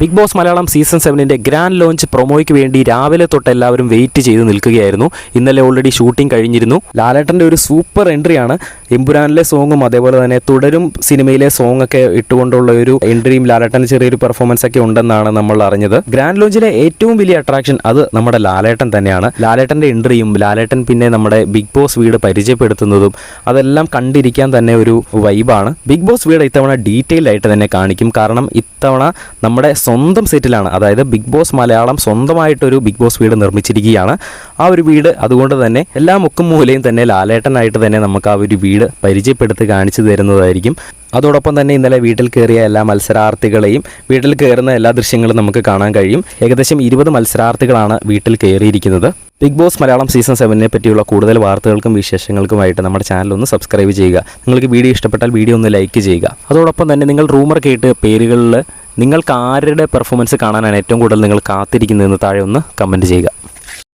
Big boss Malayalam season സെവനിന്റെ grand launch പ്രൊമോയ്ക്ക് വേണ്ടി രാവിലെ തൊട്ട് എല്ലാവരും വെയിറ്റ് ചെയ്ത് നിൽക്കുകയായിരുന്നു. ഇന്നലെ ഓൾറെഡി ഷൂട്ടിംഗ് കഴിഞ്ഞിരുന്നു. ലാലേട്ടന്റെ ഒരു സൂപ്പർ എൻട്രിയാണ്. എമ്പുരാനിലെ സോങ്ങും അതേപോലെ തന്നെ തുടരും സിനിമയിലെ സോങ് ഒക്കെ ഇട്ടുകൊണ്ടുള്ള ഒരു എൻട്രിയും ലാലേട്ടന്റെ ചെറിയൊരു പെർഫോമൻസ് ഒക്കെ ഉണ്ടെന്നാണ് നമ്മൾ അറിഞ്ഞത്. ഗ്രാൻഡ് ലോഞ്ചിലെ ഏറ്റവും വലിയ അട്രാക്ഷൻ അത് നമ്മുടെ ലാലേട്ടൻ തന്നെയാണ്. ലാലേട്ടന്റെ എൻട്രിയും ലാലേട്ടൻ പിന്നെ നമ്മുടെ ബിഗ് ബോസ് വീട് പരിചയപ്പെടുത്തുന്നതും അതെല്ലാം കണ്ടിരിക്കാൻ തന്നെ ഒരു വൈബാണ് ബിഗ് ബോസ് വീട് ഇത്തവണ ഡീറ്റെയിൽ ആയിട്ട് തന്നെ കാണിക്കും. കാരണം ഇത്തവണ നമ്മുടെ സ്വന്തം സെറ്റിലാണ്. അതായത് ബിഗ് ബോസ് മലയാളം സ്വന്തമായിട്ടൊരു ബിഗ് ബോസ് വീട് നിർമ്മിച്ചിരിക്കുകയാണ്. ആ ഒരു വീട് അതുകൊണ്ട് തന്നെ എല്ലാ മുക്കും മൂലയും തന്നെ ലാലേട്ടനായിട്ട് തന്നെ നമുക്ക് ആ ഒരു വീട് പരിചയപ്പെടുത്തി കാണിച്ചു തരുന്നതായിരിക്കും. അതോടൊപ്പം തന്നെ ഇന്നലെ വീട്ടിൽ കയറിയ എല്ലാ മത്സരാർത്ഥികളെയും വീട്ടിൽ കയറുന്ന എല്ലാ ദൃശ്യങ്ങളും നമുക്ക് കാണാൻ കഴിയും. ഏകദേശം ഇരുപത് മത്സരാർത്ഥികളാണ് വീട്ടിൽ കയറിയിരിക്കുന്നത്. ബിഗ് ബോസ് മലയാളം സീസൺ സെവനിനെ പറ്റിയുള്ള കൂടുതൽ വാർത്തകൾക്കും വിശേഷങ്ങൾക്കുമായിട്ട് നമ്മുടെ ചാനൽ ഒന്ന് സബ്സ്ക്രൈബ് ചെയ്യുക. നിങ്ങൾക്ക് വീഡിയോ ഇഷ്ടപ്പെട്ടാൽ വീഡിയോ ഒന്ന് ലൈക്ക് ചെയ്യുക. അതോടൊപ്പം തന്നെ നിങ്ങൾ റൂമർ കേട്ട് പേരുകളിൽ നിങ്ങൾക്ക് ആരുടെ പെർഫോമൻസ് കാണാനാണ് ഏറ്റവും കൂടുതൽ നിങ്ങൾ കാത്തിരിക്കുന്നതെന്ന് താഴെ ഒന്ന് കമന്റ് ചെയ്യുക.